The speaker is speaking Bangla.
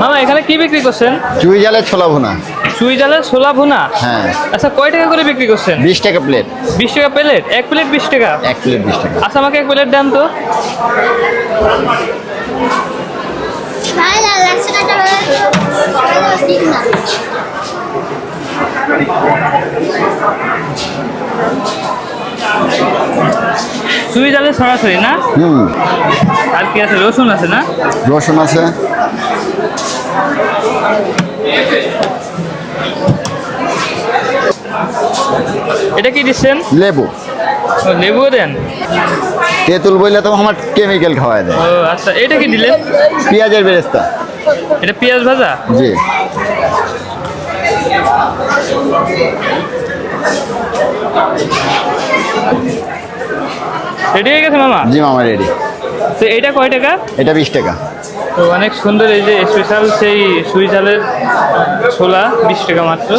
মামা এখানে কি বিক্রি করছেন? চুই জালের ছোলা ভুনা। চুই জালের ছোলা ভুনা? হ্যাঁ। আচ্ছা কয় টাকা করে বিক্রি করছেন? বিশ টাকা প্লেট বিশ টাকা প্লেট এক প্লেট বিশ টাকা? এক প্লেট বিশ টাকা। আচ্ছা আমাকে এক প্লেট দেন তো. চুই জালের সরাসরি না? হুম। আর কি আছে? রসুন আছে না? রসুন আছে। এটা কি দিচ্ছেন? লেবু। লেবু দেন? তেঁতুল বললে তো আমার কেমিক্যাল খাওয়াই দেয়। ও আচ্ছা এটা কি দিলেন? পেঁয়াজের বেরেস্তা। এটা পেঁয়াজ ভাজা? জি। রেডি হয়ে গেছে মামা? জি মামা রেডি তো এটা কয় টাকা? এটা বিশ টাকা। তো অনেক সুন্দর এই যে স্পেশাল সেই সুই জালের ছোলা বিশ টাকা মাত্র।